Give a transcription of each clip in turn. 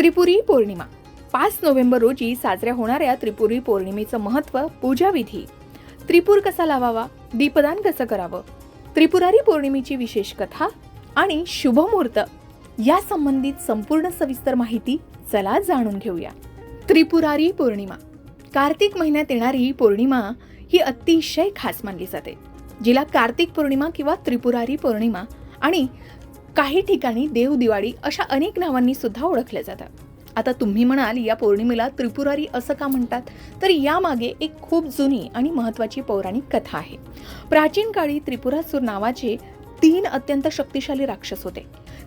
त्रिपुरी पौर्णिमा. पाच नोव्हेंबर रोजी साजऱ्या होणाऱ्या त्रिपुरी पौर्णिमेचं महत्त्व पूजाविधी. त्रिपूर कसा लावावा? दीपदान कसं करावं? त्रिपुरारी पौर्णिमेची विशेष कथा आणि शुभमुहूर्त. या संबंधित संपूर्ण सविस्तर माहिती चला जाणून घेऊया. त्रिपुरारी पौर्णिमा. कार्तिक महिन्यात येणारी पौर्णिमा ही अतिशय खास मानली जाते. जिला कार्तिक पौर्णिमा किंवा त्रिपुरारी पौर्णिमा आणि काही ठिकाणी देव दिवाळी अशा अनेक नावांनी सुद्धा ओळखल्या जातात. आता तुम्ही म्हणाल या पौर्णिमेला त्रिपुरारी असं का म्हणतात? तर यामागे एक खूप जुनी आणि महत्त्वाची पौराणिक कथा आहे. प्राचीन काळी त्रिपुरासूर नावाचे तीन अत्यंत शक्तिशाली राक्षस होते.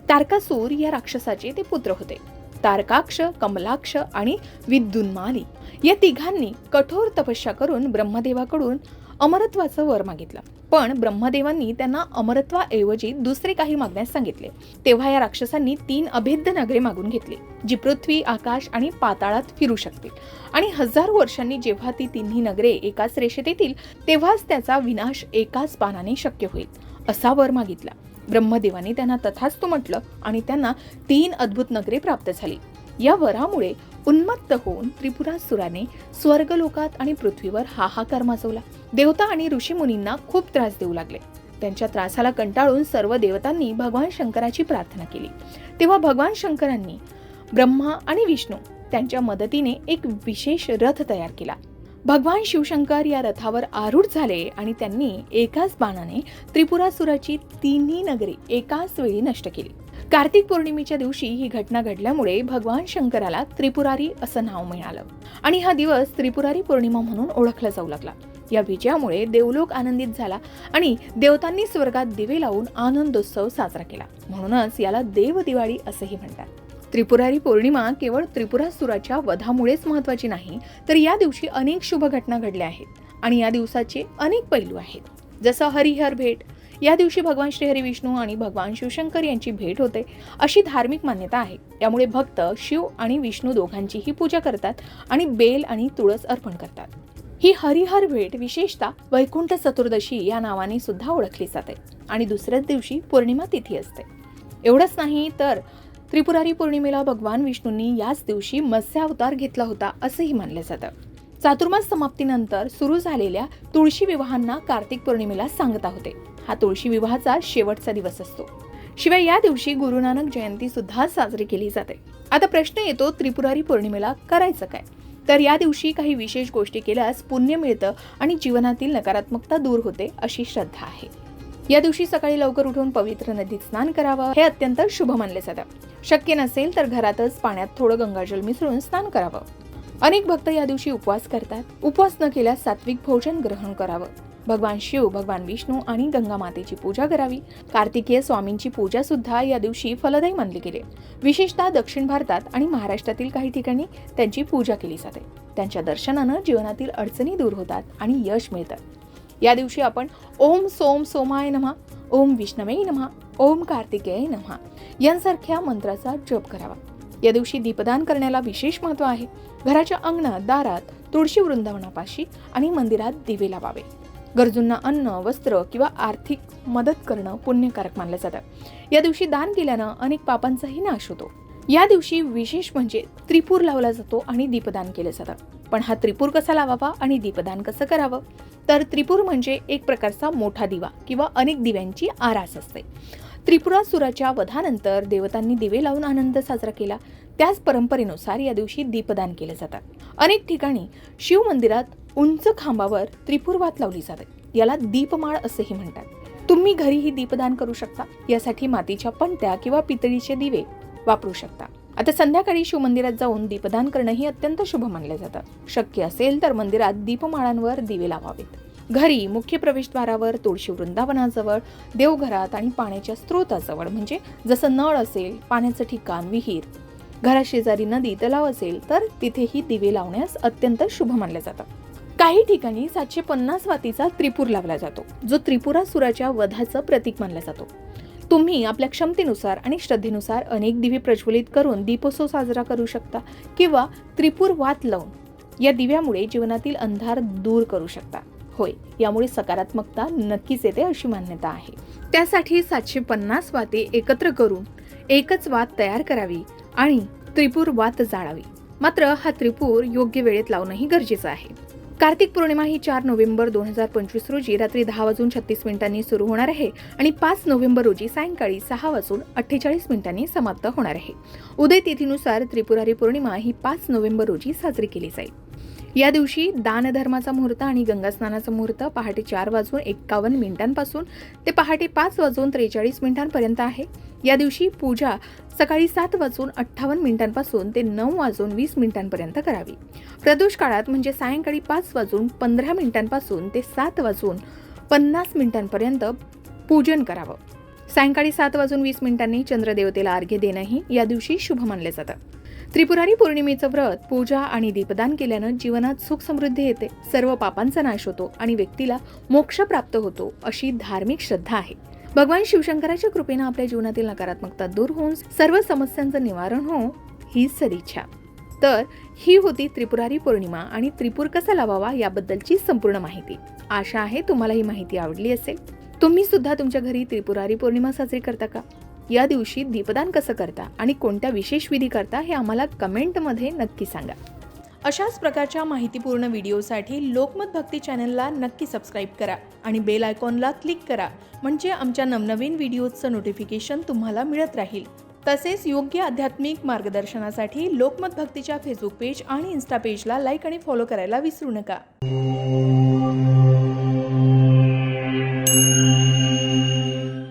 तारकासूर या राक्षसाचे ते पुत्र होते. तारकाक्ष कमलाक्ष आणि विद्युन्माली या तिघांनी कठोर तपस्या करून ब्रह्मदेवाकडून अमरत्वाचं वर मागितलं. पण ब्रह्मदेवांनी त्यांना अमरत्वाऐवजी दुसरे काही मागण्यास सांगितले. तेव्हा या राक्षसांनी तीन अभेद्य नगरे मागून घेतली जी पृथ्वी आकाश आणि पाताळात फिरू शकतील. आणि हजारो वर्षांनी जेव्हा ती तिन्ही नगरे एकाच रेषेत येतील तेव्हाच त्याचा विनाश एकाच पानाने शक्य होईल असा वर मागितला. ब्रह्मदेवाने त्यांना तथास्तु म्हटलं आणि त्यांना तीन अद्भुत नगरे प्राप्त झाली. या वरामुळे उन्मत्त होऊन त्रिपुरासुराने स्वर्गलोकात आणि पृथ्वीवर हाहाकार माजवला. देवता आणि ऋषीमुनींना खूप त्रास देऊ लागले. त्यांच्या त्रासाला कंटाळून सर्व देवतांनी भगवान शंकराची प्रार्थना केली. तेव्हा भगवान शंकरांनी ब्रह्मा आणि विष्णू त्यांच्या मदतीने एक विशेष रथ तयार केला. भगवान शिवशंकर या रथावर आरूढ झाले आणि त्यांनी एकाच बाणाने त्रिपुरासुराची तिन्ही नगरे एकाच वेळी नष्ट केली. कार्तिक पौर्णिमेच्या दिवशी ही घटना घडल्यामुळे भगवान शंकराला त्रिपुरारी असं नाव मिळालं. आणि हा दिवस त्रिपुरारी पौर्णिमा म्हणून ओळखला जाऊ लागला. या विजयामुळे देवलोक आनंदित झाला आणि देवतांनी स्वर्गात दिवे लावून आनंदोत्सव साजरा केला. म्हणूनच याला देव दिवाळी असंही म्हणतात. त्रिपुरारी पौर्णिमा केवळ त्रिपुरासुराच्या वधामुळेच महत्वाची नाही तर या दिवशी अनेक शुभ घटना घडल्या आहेत आणि या दिवसाचे अनेक पैलू आहेत. जसं हरिहर भेट या दिवशी भगवान श्रीहरी विष्णू आणि भगवान शिवशंकर यांची भेट होते अशी धार्मिक मान्यता आहे. त्यामुळे भक्त शिव आणि विष्णू दोघांचीही पूजा करतात आणि बेल आणि तुळस अर्पण करतात. ही हरिहर भेट विशेषतः वैकुंठ चतुर्दशी या नावाने सुद्धा ओळखली जाते आणि दुसऱ्याच दिवशी पौर्णिमा तिथी असते. एवढंच नाही तर त्रिपुरारी पौर्णिमेला भगवान विष्णूंनी याच दिवशी मत्स्यावतार घेतला होता असंही मानलं जातं. चातुर्मास समाप्तीनंतर सुरू झालेल्या तुळशी विवाहांना कार्तिक पौर्णिमेला सांगता होते. हा तुळशी विवाहाचा शेवटचा दिवस असतो. शिवाय या दिवशी गुरु नानक जयंती सुद्धा साजरी केली जाते. आता प्रश्न येतो त्रिपुरारी पौर्णिमेला करायचं काय? तर या दिवशी काही विशेष गोष्टी केल्यास पुण्य मिळतं आणि जीवनातील नकारात्मकता दूर होते अशी श्रद्धा आहे. या दिवशी सकाळी लवकर उठून पवित्र नदीत स्नान करावं हे अत्यंत शुभ मानले जातं. शक्य नसेल तर घरातच पाण्यात थोडं गंगाजल मिसळून स्नान करावं. अनेक भक्त या दिवशी उपवास करतात. उपवास न केल्यास सात्विक भोजन ग्रहण करावं. भगवान शिव भगवान विष्णू आणि गंगा मातेची पूजा करावी. कार्तिकेय स्वामींची पूजा सुद्धा या दिवशी फलदायी मानली गेली. विशेषतः दक्षिण भारतात आणि महाराष्ट्रातील काही ठिकाणी त्यांची पूजा केली जाते. त्यांच्या दर्शनानं जीवनातील अडचणी दूर होतात आणि यश मिळतं. या दिवशी आपण ओम सोम सोमाय नमः ओम विष्णवे नमः ओम कार्तिकेय नमः यांसारख्या मंत्राचा जप करावा. या दिवशी दीपदान करण्याला विशेष महत्त्व आहे. घराच्या अंगणात दारात तुळशी वृंदावनापाशी आणि मंदिरात दिवे लावावे. गरजूंना अन्न वस्त्र किंवा आर्थिक मदत करणं पुण्यकारक मानलं जातं. या दिवशी दान केल्यानं अनेक पापांचाही नाश होतो. या दिवशी विशेष म्हणजे त्रिपूर लावला जातो आणि दीपदान केलं जातं. पण हा त्रिपूर कसा लावावा आणि दीपदान कसं करावं? तर त्रिपूर म्हणजे एक प्रकारचा मोठा दिवा किंवा अनेक दिव्यांची आरास असते. त्रिपुरासुराच्या वधानंतर देवतांनी दिवे लावून आनंद साजरा केला. त्याच परंपरेनुसार या दिवशी दीपदान केलं जातं. अनेक ठिकाणी शिव मंदिरात उंच खांबावर त्रिपुरवात लावली जाते. याला दीपमाळ असेही म्हणतात. तुम्ही घरीही दीपदान करू शकता. यासाठी मातीच्या पणत्या किंवा पितळीचे दिवे वापरू शकता. आता संध्याकाळी शिवमंदिरात जाऊन दीपदान करणंही अत्यंत शुभ मानलं जातं. शक्य असेल तर मंदिरात दीपमाळांवर दिवे लावावेत. घरी मुख्य प्रवेशद्वारावर तुळशी वृंदावनाजवळ देवघरात आणि पाण्याच्या स्रोताजवळ म्हणजे जसं नळ असेल पाण्याचं ठिकाण विहीर. घराशेजारी नदी तलाव असेल तर तिथेही दिवे लावण्यास अत्यंत शुभ मानलं जातं. काही ठिकाणी सातशे पन्नास वातीचा त्रिपूर लावला जातो जो त्रिपुरासुराच्या वधाचं प्रतीक मानला जातो. तुम्ही आपल्या क्षमतेनुसार आणि श्रद्धेनुसार अनेक दिवे प्रज्वलित करून दीपोत्सव साजरा करू शकता किंवा त्रिपूर वात लावून या दिव्यामुळे जीवनातील अंधार दूर करू शकता. होय यामुळे सकारात्मकता नक्कीच येते अशी मान्यता आहे. त्यासाठी सातशे पन्नास वाते एकत्र करून एकच वात तयार करावी आणि त्रिपूर वात जाळावी. मात्र हा त्रिपूर योग्य वेळेत लावणंही गरजेचं आहे. कार्तिक पौर्णिमा ही चार नोव्हेंबर दोन हजार पंचवीस रोजी रात्री दहा वाजून छत्तीस मिनिटांनी सुरू होणार आहे आणि पाच नोव्हेंबर रोजी सायंकाळी सहा वाजून अठ्ठेचाळीस मिनिटांनी समाप्त होणार आहे. उदय तिथीनुसार त्रिपुरारी पौर्णिमा ही पाच नोव्हेंबर रोजी साजरी केली जाईल. या दिवशी दानधर्माचा मुहूर्त आणि गंगास्नानाचा मुहूर्त पहाटे चार वाजून एक्कावन्न मिनिटांपासून ते पहाटे पाच वाजून त्रेचाळीस मिनिटांपर्यंत आहे. या दिवशी पूजा सकाळी सात वाजून अठ्ठावन्न मिनिटांपासून ते नऊ वाजून वीस मिनिटांपर्यंत करावी. प्रदोष काळात म्हणजे सायंकाळी पाच वाजून पंधरा मिनिटांपासून ते सात वाजून पन्नास मिनिटांपर्यंत पूजन करावं. सायंकाळी सात वाजून वीस मिनिटांनी चंद्रदेवतेला अर्घ्य देणंही या दिवशी शुभ मानले जातं. त्रिपुरारी पौर्णिमेचं व्रत पूजा आणि दीपदान केल्यानं जीवनात सुख समृद्धी येते. सर्व पापांचा नाश होतो आणि व्यक्तीला मोक्ष प्राप्त होतो अशी धार्मिक श्रद्धा आहे. भगवान शिवशंकराच्या कृपेनं आपल्या जीवनातील नकारात्मकता दूर होऊन सर्व समस्यांचं निवारण हो ही सदिच्छा. तर ही होती त्रिपुरारी पौर्णिमा आणि त्रिपूर कसा लावावा याबद्दलची संपूर्ण माहिती. आशा आहे तुम्हाला ही माहिती आवडली असेल. तुम्ही सुद्धा तुमच्या घरी त्रिपुरारी पौर्णिमा साजरी करता का? या दिवशी दीपदान कसं करता आणि कोणत्या विशेष विधी करता हे आम्हाला कमेंटमध्ये नक्की सांगा. अशाच प्रकारच्या माहितीपूर्ण व्हिडिओसाठी लोकमत भक्ती चॅनलला नक्की सबस्क्राईब करा आणि बेल आयकॉनला क्लिक करा म्हणजे आमच्या नवनवीन व्हिडिओजचं नोटिफिकेशन तुम्हाला मिळत राहील. तसेच योग्य आध्यात्मिक मार्गदर्शनासाठी लोकमत भक्तीच्या फेसबुक पेज आणि इन्स्टा पेजला लाईक आणि फॉलो करायला विसरू नका.